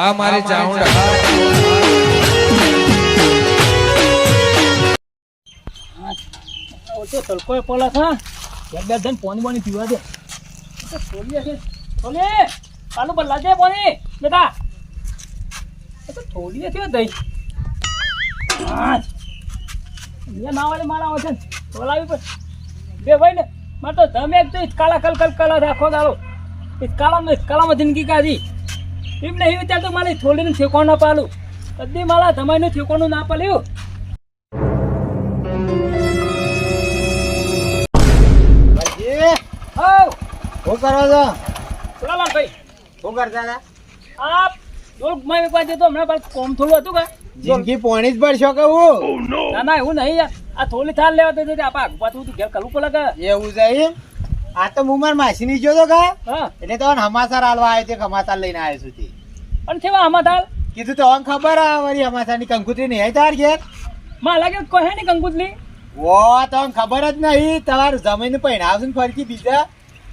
આ મારી ચાઉંડા ઓછો તડકો પોલા થા. એક બે જણ પાણી પાણી પીવા દે. છોલી હશે છોલી કાલું બદલા દે પાણી બેટા. થોડી હતી દઈ ના વાળે મારા આવે છે બોલાવી પણ. બે ભાઈ ને મારે તો તમે એક તો કાલા કલ કલ કલા રાખો દાડો કાલામાં કાલામાં જિંદગી કાઢી. એમ નહીં વિચારતો મારે થોડીને ઠેકો ના પાલું કદી મારા તમારીનું ઠેકોણું ના પાલ્યું શું કરો છો? શું કરતા હતા? થોડુંક તો હમણાં પાછું કોમ થોડું હતું કે. જિંદગી પોણી જ પડશો કે હું? ના ના એવું નહીં આ થોડી થાળ લેવા તો આગુ પાછું તું ઘેર કરવું પડે કે. એવું છે આ તો હું મારા માસીની જો તો કા? એટલે તો હમાસાર હાલવા આવ્યો તે હમાસાર લઈને આવ્યો છું પણ કેવા આમાં તાર? કીધું તો અન ખબર આ વળી હમાસારની કંકુતરી નહીં આવી તાર ઘેર? માં લાગે કહે હે ને કંકુતલી ઓ તો અન ખબર જ નહીં. તમારું જમીન પહેણાવશું ને ફરકી બીજા?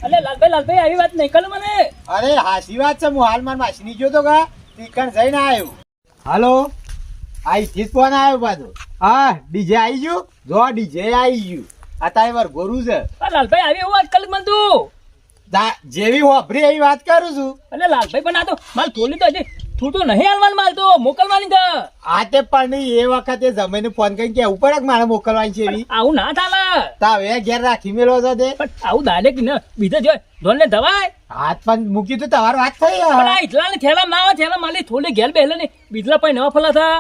એટલે લાલભાઈ લાલભાઈ આવી વાત નહીં. કર મને. અરે હાસી વાત છે. હું હાલ માર માસીની જો તો કા તીકણ જઈને આવ્યો. હાલો? આઈ જ ફોન આવ્યો પાછો? હા ડીજે આવી ગયું? જો ડીજે આવી ગયું. આ તારે વાર ગોરું છે. લાલભાઈ આવી એવું વાત કર મને તું. જેવી હોભરી એવી વાત કરું છું. અને લાલભાઈ પણ આ તો માલ થોડી તો હજી છૂટું નહીં હાલવાનું માલ તો મોકલવાની તો. આ તે પણ એ વખતે જમીને ફોન કરીને કે ઉપર મારે મોકલવાની છે એવી? આવું ના ચાલે તાવે ઘેર રાખી મેલો છો તે? પણ આવું ડાયરેક્ટ ને બીજે જો ધોન દવાય હાથ પણ મૂકી તો તમારો વાત થઈ પણ. આ ઇટલા ને થેલા ના થેલા માલી થોડી ઘેર બેહલે ને બીજલા પણ નવા ફલા થા.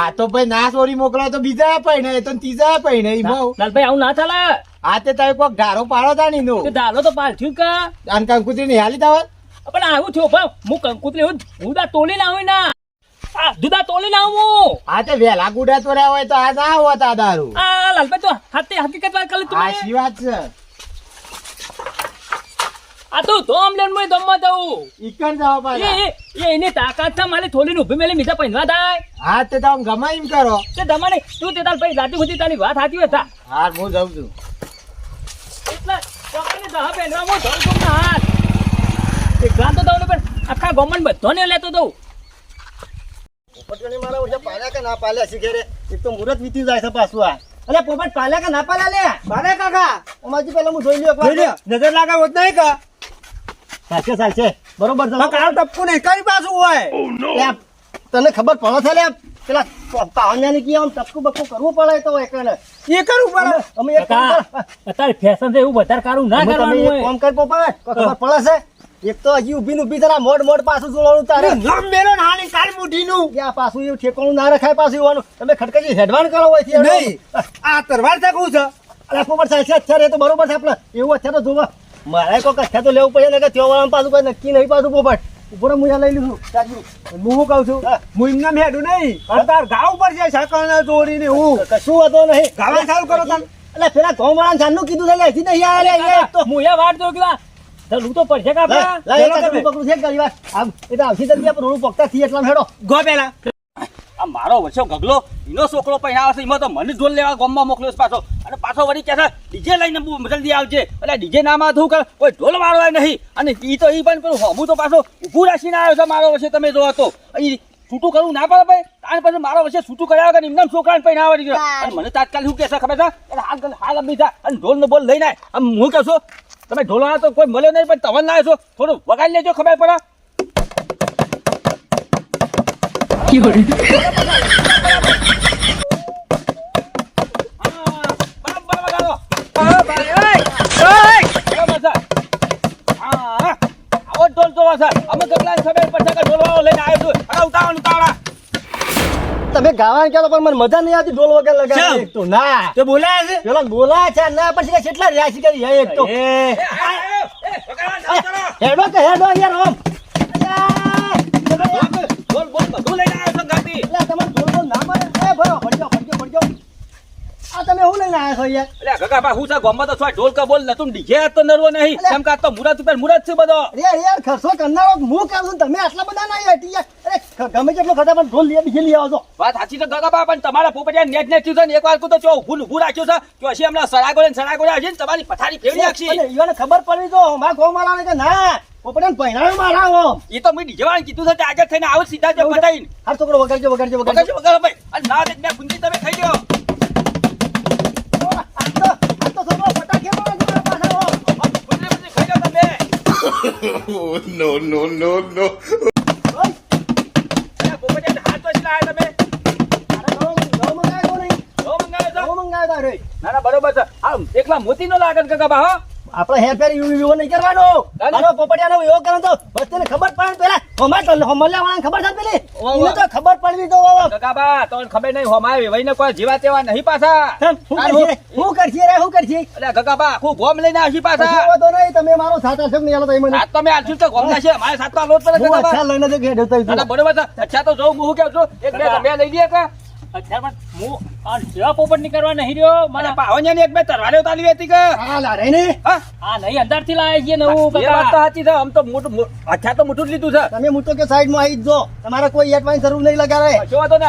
આ તો ભાઈ ના સોરી મોકલો તો બીજા પણ એ તો ત્રીજા પૈને એમાં લાલભાઈ આવું ના ચાલે આ તે તમે કોઈ ગારો પાડો તા નો તે દાલો તો પાલથ્યું કા? અને કંકુતરી ની હાલી તાવ પણ આવું થયું ભાઈ હું કંકુતરી હું દુધા તોલી ના હોય ના. આ દૂધા તોલી ના આવું આ તે વેલા ગુડા તો રહ્યા હોય તો આ ના હોત આ દારૂ. આ લાલભાઈ તો હાથે હકીકત વાત કરી તું આ વાત છે? આ તો ધોમ લેન મુય ધોમમાં દઉં ઈકણ જાવ પાછા એ એની તાકાત છે મારી થોડી ઊભી મેલી મીઠા પહેરવા થાય હા તે તમે ગમે એમ કરો. તે તમારે તું તે તાર ભાઈ લાટી સુધી તારી વાત હાથી થા હા હું જાઉં છું. હું ના હાથ. એક તો દઉં ને પણ આખા ગોમન બધાને લેતો દઉં. પોપટની મારા ઓછા પાલ્યા કે ના પાલ્યા શીખે એક તો મુહૂર્ત વીતી જાય છે પાછું આ. અલે પોપટ પાલ્યા કે ના પાલ્યા લે? પાલે કાકા. અમારી પેલા હું જોઈ લ્યો જોઈ લ્યો. નજર લાગે હોત નહીં કા? સાચે સાચે. બરોબર છે. કાળ ટપકુ નહીં. કઈ પાછું હોય? તને ખબર પડે છે લે. પેલા પાવન્યાને કી આમ ટપકુ બપકુ કરવું પડે તો એકને. એ કરવું પડે. તમે એક અત્યારે ફેશન છે એવું વધારે કારું ના કરવાનું હોય. કામ કર પોપટ ખબર પડે છે? એક તો હજી ઊભી ઊભી જરા મોડ મોડ પાછું જોવાનું તારે. મેલો નાની કાળ મુઠીનું યા પાછું એવું ઠેકાણું ના રખાય પાછું એવાનું તમે ખટકાજી હેડવાન કરો હોય છે નહીં. આ તરવાર છે કહું છે. અરે પોપટ છે અત્યારે એ તો બરોબર છે આપણે. એવું અત્યારે તો જોવા. મારે કોઈક અત્યારે તો લેવું પડે ને કે ત્યાં વાળા પાછું કોઈ નક્કી નહીં પાછું પોપટ ઉપર મુજા લઈ લીધું. સાચું હું શું કહું છું? હું. એમને મેડું નહીં તાર ગાવ પર છે સાકળ જોડીને હું કશું હતો નહીં. ગાવા સારું કરો તમે. એટલે પેલા ઘઉં વાળા સાનું કીધું થઈ હજી નહીં આવે તો હું એ વાટ જોઉં કે આ ધરું તો પડશે ગો આપડા આ મારો વર્ષો ગગલો એનો છોકરો પહેરાવે આવશે એમાં તો મને ઢોલ લેવા ગોમમાં મોકલ્યો છે પાછો. અને પાછો વળી કહે છે ડીજે લઈને જલ્દી આવજે. એટલે ડીજે નામાં થયું કરે કોઈ ઢોલ મારવાય નહીં. અને એ તો એ પણ પેલું હોમું તો પાછો ઊભું રાખીને આવ્યો છે મારો વચ્ચે તમે જોવા તો. અહીં છૂટું કરવું ના પડે ભાઈ. તાર પછી મારો વચ્ચે છૂટું કર્યા વગર એમને છોકરાને વળી દીધો અને મને તાત્કાલિક શું કહેશે ખબર છે? હાલ હાલ અમી થા અને ઢોલ નો બોલ લઈને. આમ હું કહેશો તમે ઢોલવાના તો કોઈ મળ્યો નહીં પણ તમે ના છો. થોડું વગાડી લેજો ખબર પડે. તમે ગાવાનું કહેતો પણ મને મજા નહીં આવતી ઢોલ વગર લગાવી એક તો ના. તે બોલાય છે? પેલા બોલા છે ના પછી કેટલા રહ્યા છે? કે એક તો એ, આ, એ, એ, વગાડવા ચાલુ કરો. હેડો કે હેડો યાર આમ બધું લઈને આવ્યો છું ગાતી. તમે શું લઈને આવ્યા છો યાર ગગા હું છે? ગામમાં તો છો ઢોલ કા બોલ નતું ડીજે તો નરવો નહીં. કેમ કે આ તો મુરત ઉપર મુરત છે બધો. રે યાર ખર્ચો કરનારો હું કરું તમે આટલા બધા ના યાર યાર અરે ગમે તેટલો ખાતા પણ ઢોલ લે બીજે લઈ આવો છો. વાત સાચી તો ગગા પણ તમારા પોપટિયા નેટ નેટ થયું છે ને એક વાર તો ચો ઊભું ઊભું રાખ્યું છે કે હશે હમણાં સળાગોળે ને હશે ને તમારી પથારી ફેરવી નાખશે. ઈવાને ખબર પડી તો મારા ગોમાળાને કે ના પોપડાને પહેરાવે મારા એ તો મેં ડીજે કીધું છે કે થઈને આવું સીધા જ બતાવીને હાર છોકરો વગાડજો વગાડજો વગાડજો. વગાડજો ભાઈ. અને ના દે મેં ગુંજી તમે ખાઈ લ્યો. Oh, no, no, no, no. ના બરોબર છે આમ એકલા મોતી નો લાગે કાકા બા હો. આપણે હેરફેર યુ નહીં કરવાનો. ના, ના. આનો પોપડિયાનો એવો કરો તો વસ્તુને ખબર પડે પેલા. હમા તો હમલા વાળાને ખબર છે પેલી? એને તો ખબર પડવી તો ઓવા. ગગા બા ખબર નહીં હોમાય વેવાઈને કોઈ જીવા તેવા નહીં પાછા. હું કરશી? રે? શું કરશે રે શું અરે ગગા બા હું ગોમ લઈને આવશી પાછા. તો નહીં તમે મારો સાથ હશો નહીં આલો તમે એ તમે સાત તો તો ગોમ છે મારે સાત તો આલો પડે હું બા અચ્છા લઈને જ ઘેર જતો ના ના, બરોબર છે અચ્છા તો જોઉં હું કેવું છું? એક બે તમે લઈ લઈએ કા અચ્છા પણ હું આ સેવા પોપટ કરવા નહીં રહ્યો. મને મને એક બે તરવારીઓ તાલી હતી કે? હા લારે ને. હા? નહીં અંદરથી લાવે છે નવું એ વાત તો સાચી છે. આમ તો મોટું અચ્છા તો મોટું જ લીધું છે. તમે મૂતો કે સાઈડમાં આવી જ જો. તમારે કોઈ એટવાઈન જરૂર નહીં લગાડે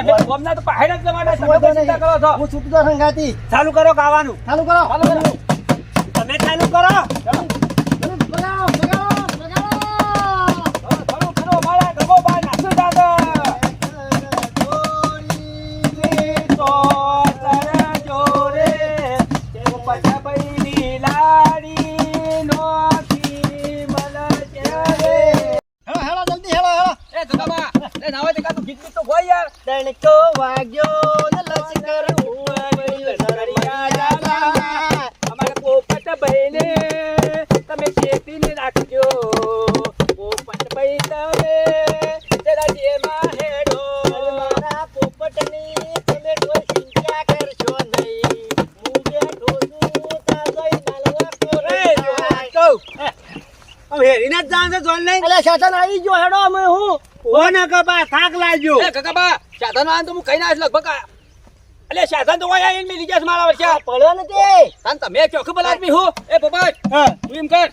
અમે ગોમના તો પહાડ જ જવાના છે. તમે ચિંતા કરો છો. હું છૂટતો સંગાતી ચાલુ કરો ખાવાનું ચાલુ કરો. ચાલુ કરો. તમે ચાલુ કરો. જાય. અલા, સાધન આવી ગયો હેડો અમે હું. એ કાકાબા સાધન વાળાને તો હું કઈ ના આવીશ લગભગ અલે સાધન તો વાયા એને છે મારા વર્ષે પડ્યો નથી. તાન તમે ચોખ્ખું બોલા આદમી હું. એ પોપટ તું એમ કર.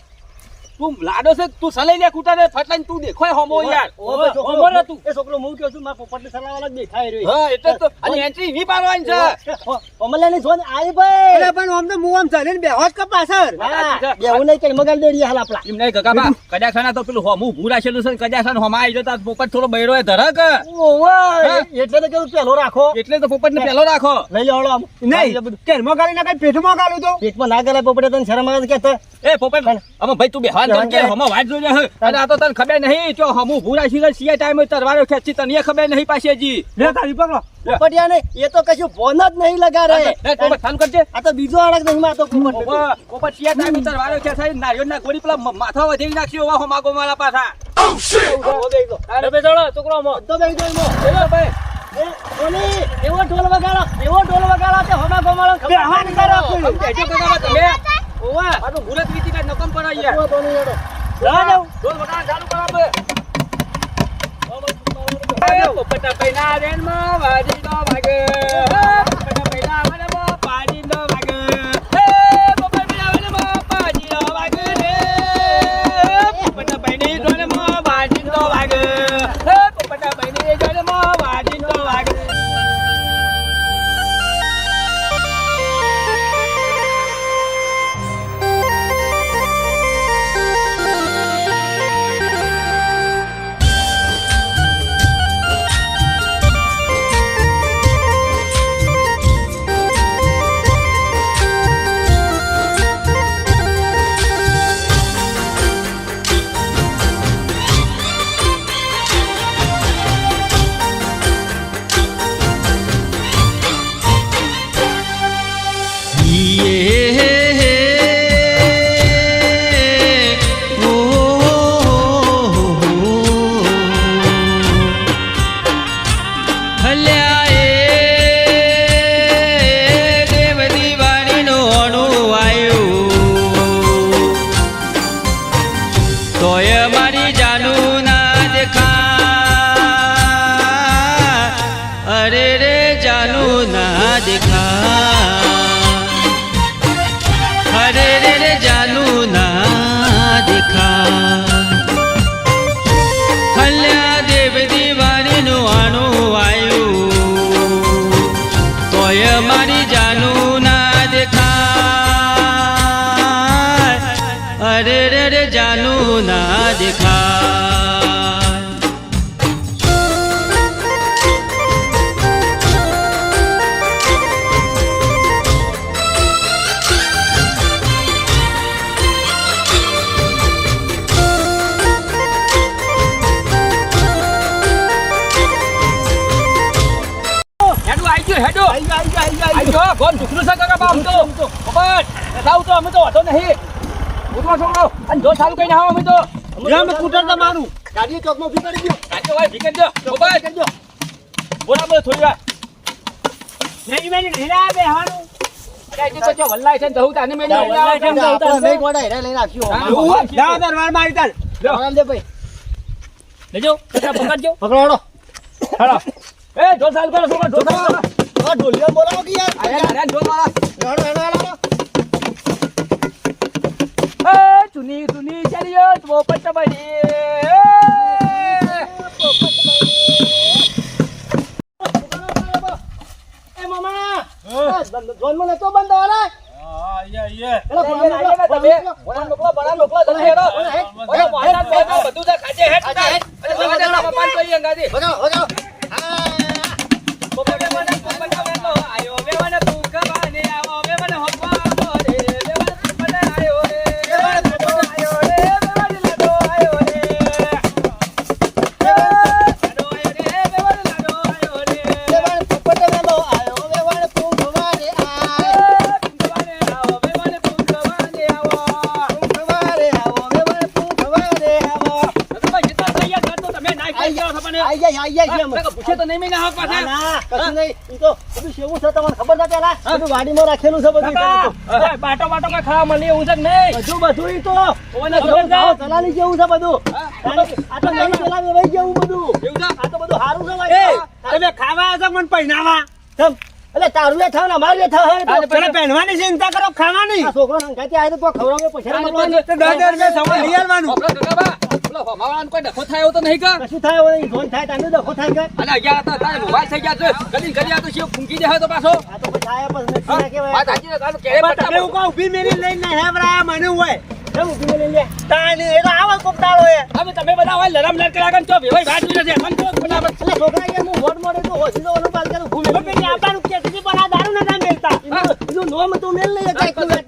તું લાડો છે તું સલાઈ લે કૂટા ને ફટલાઈને તું દેખોય હોમો યાર. છોકરો ઓમર હતું. એ છોકરો હું કહું છું મારા પોપટને સલાવાળા જ દેખાય રહ્યો. હા એટલે તો અને એન્ટ્રી નહીં પાડવાની છે. અમલાની જોન આઈ ભાઈ. અરે પણ આમ તો મું આમ ચાલીને બેહોશ કે પાછળ. હા, બેહું નહીં કઈ મગાલ દેડી હાલ આપલા એમ નહીં કાકાબા કદાચ ખાના તો પેલું હોમું ભૂરા છેલું છે ને કદાચ ખાને હોમાં આવી જતા પોપટ થોડો બૈરો એ ધરક. ઓવા, એટલે તો કેવું પેલો રાખો. એટલે તો પોપટ ને પેલો રાખો. લઈ જાઓ આમ. નહીં કેરમાં ગાલી ના કઈ પેટમાં ગાલું તો? પેટમાં ના ગલાય પોપટે તને શરમ આવે કે એ પોપટ અમે ભાઈ તું બેહાન તો કે હમો વાત જોઈ લે અને આ તો તને ખબર નહીં જો હમું ભૂ રાખી છે સીએ ટાઈમે તરવારો ખેંચી તને ખબર નહીં પાછી હજી. લે તારી પકડો. પોપટિયા ને એ તો કશું ફોન જ નહીં લગાડે. એ પોપટ કરજે. આ તો બીજો અડગ નહીં માં આ તો પોપટ ઓવા, પોપટ સીએ ટાઈમે તરવારો ખેંચાઈ નારિયેળ ના ગોળી પેલા માથા વધેરી નાખી ઓવા હો મારા પાછા. અરે બે ચડો છોકરો મો તો બેસી જાઓ એમાં. ચલો ભાઈ. ઓલી, એવો ઢોલ વગાડો એવો ઢોલ વગાડો કે હમણાં ગોમાળો ખબર કરો. આમ કહેજો કાકા તમે? ઓવા, આ તો મુરત વીતી કાંઈ નકમ પર યાર ઓવા તો નહીં હેડો. જા જાવ ઢોલ ચાલુ કરો પૈના રેનમાં વાજીનો વાગે. પૈના તો બસ જાવ તો અમે તો હતો નહીં. ઉઠવા છોકરો અને જો ચાલુ કઈ ના આવો અમે તો. જામ સ્કૂટર તમારું ગાડી ચોકમાં ઊભી કરી દો આજે ભાઈ ભીકન જો બસ બરાબર થોડી વાર. નહીં મેં અરે તો જો વલ્લાય છે જવું તાને મેં નહીં ગોડા હેડા લઈને આપ્યો જાઓ દરબાર મારી તાર. દે ભાઈ. લેજો કચરા પકડજો. પકડો હાલો. એ ચાલુ કરો છોકરા કરો ઢોલિયા બોલાવો કે યાર? અરે ઢોલ વાળા. હેડો હેડો હેડો ખાઈ આઈ જાય આઈ જાય એમ પૂછે તો નહીં મેં ના હક ના કશું નહીં. ઈ તો બધું શેવું છે તમને ખબર નથી પેલા? બધું વાડીમાં રાખેલું છે બધું બાટો બાટો કઈ ખાવા મળે એવું છે નહીં? બધું બધું ઈ તો. ઓને ખબર છે? ગાવ જેવું છે બધું. હા, આ તો નહીં વેવાઈ જેવું બધું. એવું છે? આ તો બધું સારું છે ભાઈ તમે ખાવા આવશો પણ પહેરાવા તમ એટલે તારું એ થાવ ને અમારું એ થાવ. પેલા પહેરવાની ચિંતા કરો ખાવાની. આ છોકરો સંગાતી આવે તો ખવડાવે પછી લઈ આવવાનું. કોઈ ડખો થાય તો નહીં કા? કશું થાય નહીં થાય તાને ડખો થાય કે અને ગયા હતા, તારે મોબાઈલ થઈ ગયા છે. ઘડી આ તો શિવ ફૂંકી જાય તો પાછો. આ તો પછી આયા નથી હા, વાત સાચી છે, તારું ક્યારેય પટ્ટા તમે કહું, ઊભી મેલી લઈને હેવરાયા મને હોય ઊભી મેલી લે? તાણી એ આવા કોક દાડો એ હવે તમે બધા હોય લડમ લડ કર્યા કરો, ચો ભેવાઈ વાત જોઈ નથી. મને તો ફટાફટ. એટલે છોકરા યાર હું વોટ મળે તો હોશી તો ઓલું બાલ કરે, ઘૂમે. પેલી કે છે, પણ આ દારૂ નતા મેલતા એનું નોમ તું મેલ નહીં.